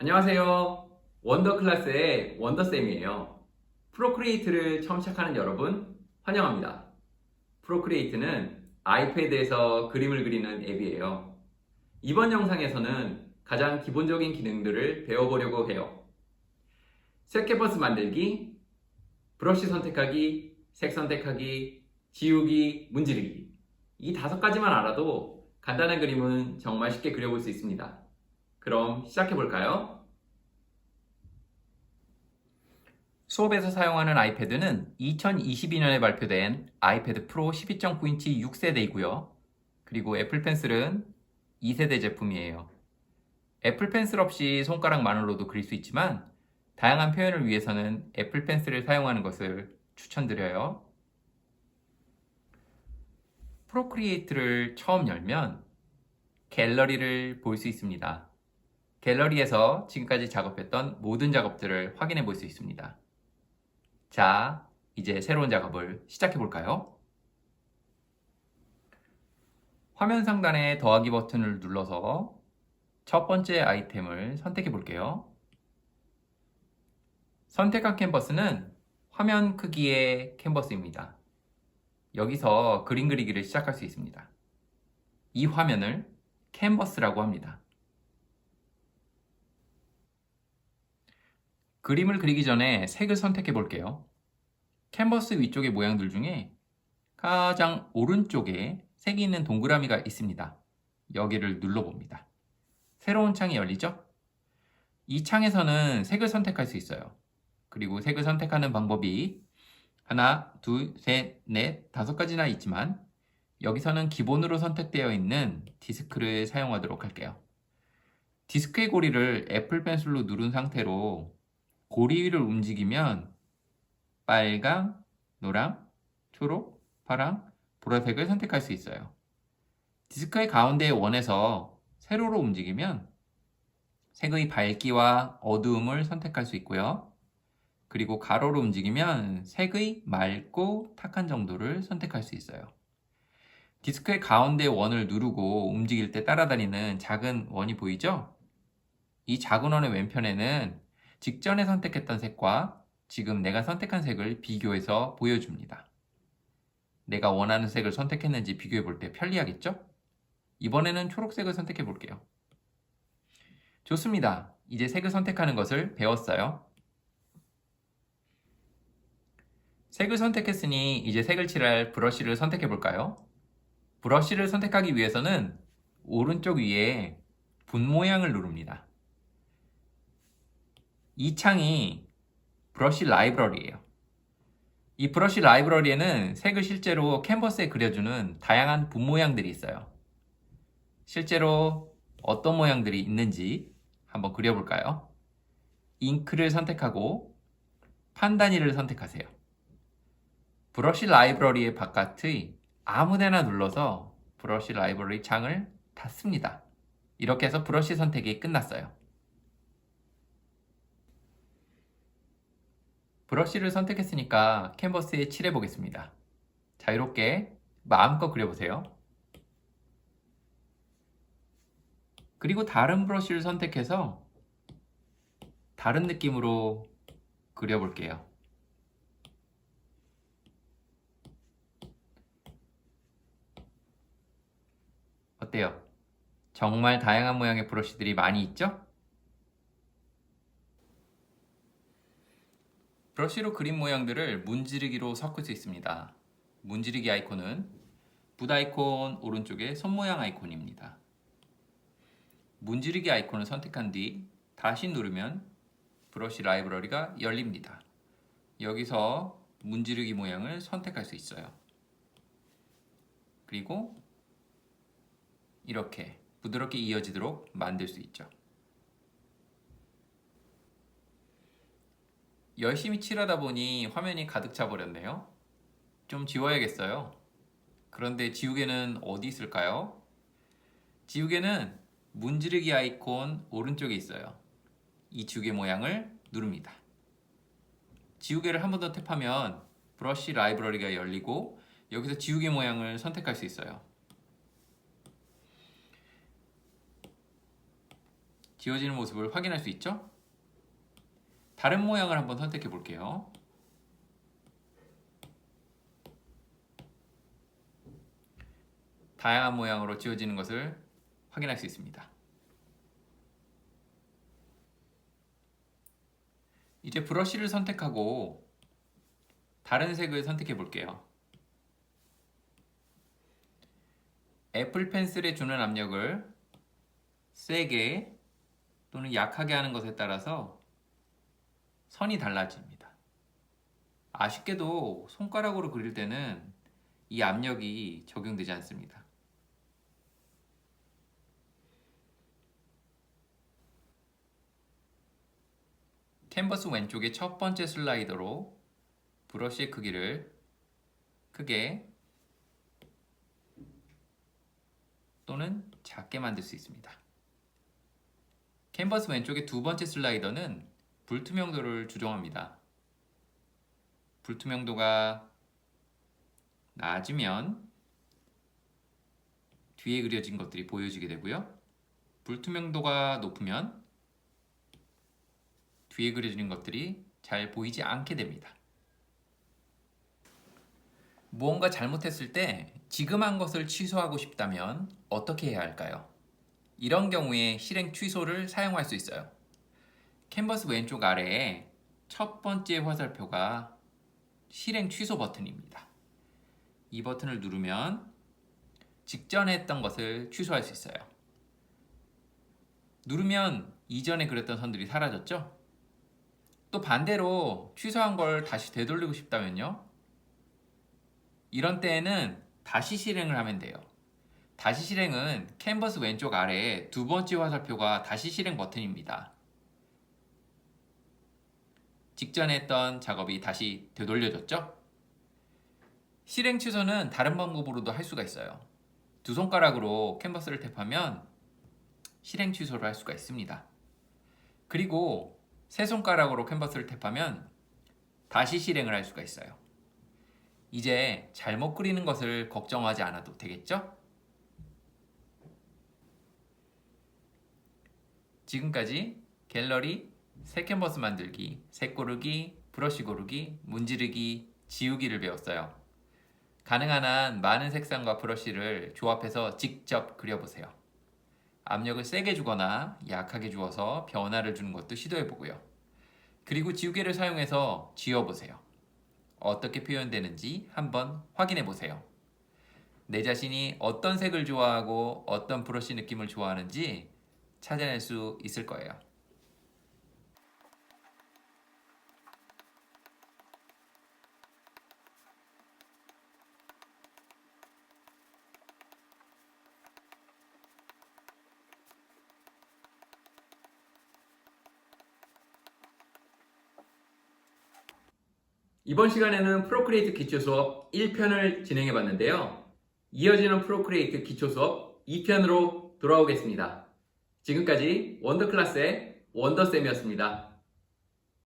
안녕하세요. 원더 클래스의 원더쌤이에요. 프로크리에이트를 처음 시작하는 여러분 환영합니다. 프로크리에이트는 아이패드에서 그림을 그리는 앱이에요. 이번 영상에서는 가장 기본적인 기능들을 배워보려고 해요. 색 캔버스 만들기, 브러쉬 선택하기, 색 선택하기, 지우기, 문지르기. 이 다섯 가지만 알아도 간단한 그림은 정말 쉽게 그려볼 수 있습니다. 그럼 시작해 볼까요? 수업에서 사용하는 아이패드는 2022년에 발표된 아이패드 프로 12.9인치 6세대이고요. 그리고 애플 펜슬은 2세대 제품이에요. 애플 펜슬 없이 손가락만으로도 그릴 수 있지만 다양한 표현을 위해서는 애플 펜슬을 사용하는 것을 추천드려요. 프로크리에이트를 처음 열면 갤러리를 볼 수 있습니다. 갤러리에서 지금까지 작업했던 모든 작업들을 확인해 볼 수 있습니다. 자, 이제 새로운 작업을 시작해 볼까요? 화면 상단의 더하기 버튼을 눌러서 첫 번째 아이템을 선택해 볼게요. 선택한 캔버스는 화면 크기의 캔버스입니다. 여기서 그림 그리기를 시작할 수 있습니다. 이 화면을 캔버스라고 합니다. 그림을 그리기 전에 색을 선택해 볼게요. 캔버스 위쪽의 모양들 중에 가장 오른쪽에 색이 있는 동그라미가 있습니다. 여기를 눌러봅니다. 새로운 창이 열리죠? 이 창에서는 색을 선택할 수 있어요. 그리고 색을 선택하는 방법이 하나, 둘, 셋, 넷, 다섯 가지나 있지만 여기서는 기본으로 선택되어 있는 디스크를 사용하도록 할게요. 디스크의 고리를 애플 펜슬로 누른 상태로 고리 위를 움직이면 빨강, 노랑, 초록, 파랑, 보라색을 선택할 수 있어요. 디스크의 가운데의 원에서 세로로 움직이면 색의 밝기와 어두움을 선택할 수 있고요. 그리고 가로로 움직이면 색의 맑고 탁한 정도를 선택할 수 있어요. 디스크의 가운데 원을 누르고 움직일 때 따라다니는 작은 원이 보이죠? 이 작은 원의 왼편에는 직전에 선택했던 색과 지금 내가 선택한 색을 비교해서 보여줍니다. 내가 원하는 색을 선택했는지 비교해 볼 때 편리하겠죠? 이번에는 초록색을 선택해 볼게요. 좋습니다. 이제 색을 선택하는 것을 배웠어요. 색을 선택했으니 이제 색을 칠할 브러쉬를 선택해 볼까요? 브러쉬를 선택하기 위해서는 오른쪽 위에 분 모양을 누릅니다. 이 창이 브러쉬 라이브러리예요. 이 브러쉬 라이브러리에는 색을 실제로 캔버스에 그려주는 다양한 분 모양들이 있어요. 실제로 어떤 모양들이 있는지 한번 그려볼까요? 잉크를 선택하고 판 단위를 선택하세요. 브러쉬 라이브러리의 바깥의 아무데나 눌러서 브러쉬 라이브러리 창을 닫습니다. 이렇게 해서 브러쉬 선택이 끝났어요. 브러쉬를 선택했으니까 캔버스에 칠해 보겠습니다. 자유롭게 마음껏 그려보세요. 그리고 다른 브러쉬를 선택해서 다른 느낌으로 그려볼게요. 어때요? 정말 다양한 모양의 브러쉬들이 많이 있죠? 브러쉬로 그린 모양들을 문지르기로 섞을 수 있습니다. 문지르기 아이콘은 붓 아이콘 오른쪽에 손 모양 아이콘입니다. 문지르기 아이콘을 선택한 뒤 다시 누르면 브러쉬 라이브러리가 열립니다. 여기서 문지르기 모양을 선택할 수 있어요. 그리고 이렇게 부드럽게 이어지도록 만들 수 있죠. 열심히 칠하다 보니 화면이 가득 차 버렸네요. 좀 지워야겠어요. 그런데 지우개는 어디 있을까요? 지우개는 문지르기 아이콘 오른쪽에 있어요. 이 지우개 모양을 누릅니다. 지우개를 한 번 더 탭하면 브러쉬 라이브러리가 열리고 여기서 지우개 모양을 선택할 수 있어요. 지워지는 모습을 확인할 수 있죠? 다른 모양을 한번 선택해 볼게요. 다양한 모양으로 지워지는 것을 확인할 수 있습니다. 이제 브러쉬를 선택하고 다른 색을 선택해 볼게요. 애플 펜슬에 주는 압력을 세게 또는 약하게 하는 것에 따라서 선이 달라집니다. 아쉽게도 손가락으로 그릴 때는 이 압력이 적용되지 않습니다. 캔버스 왼쪽의 첫 번째 슬라이더로 브러쉬의 크기를 크게 또는 작게 만들 수 있습니다. 캔버스 왼쪽의 두 번째 슬라이더는 불투명도를 조정합니다. 불투명도가 낮으면 뒤에 그려진 것들이 보여지게 되고요. 불투명도가 높으면 뒤에 그려지는 것들이 잘 보이지 않게 됩니다. 무언가 잘못했을 때 지금 한 것을 취소하고 싶다면 어떻게 해야 할까요? 이런 경우에 실행 취소를 사용할 수 있어요. 캔버스 왼쪽 아래에 첫 번째 화살표가 실행 취소 버튼입니다. 이 버튼을 누르면 직전에 했던 것을 취소할 수 있어요. 누르면 이전에 그렸던 선들이 사라졌죠? 또 반대로 취소한 걸 다시 되돌리고 싶다면요. 이런 때에는 다시 실행을 하면 돼요. 다시 실행은 캔버스 왼쪽 아래에 두 번째 화살표가 다시 실행 버튼입니다. 직전에 했던 작업이 다시 되돌려졌죠? 실행 취소는 다른 방법으로도 할 수가 있어요. 두 손가락으로 캔버스를 탭하면 실행 취소를 할 수가 있습니다. 그리고 세 손가락으로 캔버스를 탭하면 다시 실행을 할 수가 있어요. 이제 잘못 그리는 것을 걱정하지 않아도 되겠죠? 지금까지 갤러리, 새 캔버스 만들기, 색 고르기, 브러쉬 고르기, 문지르기, 지우기를 배웠어요. 가능한 한 많은 색상과 브러쉬를 조합해서 직접 그려보세요. 압력을 세게 주거나 약하게 주어서 변화를 주는 것도 시도해보고요. 그리고 지우개를 사용해서 지워보세요. 어떻게 표현되는지 한번 확인해 보세요. 내 자신이 어떤 색을 좋아하고 어떤 브러쉬 느낌을 좋아하는지 찾아낼 수 있을 거예요. 이번 시간에는 프로크리에이트 기초 수업 1편을 진행해 봤는데요. 이어지는 프로크리에이트 기초 수업 2편으로 돌아오겠습니다. 지금까지 원더클래스의 원더쌤이었습니다.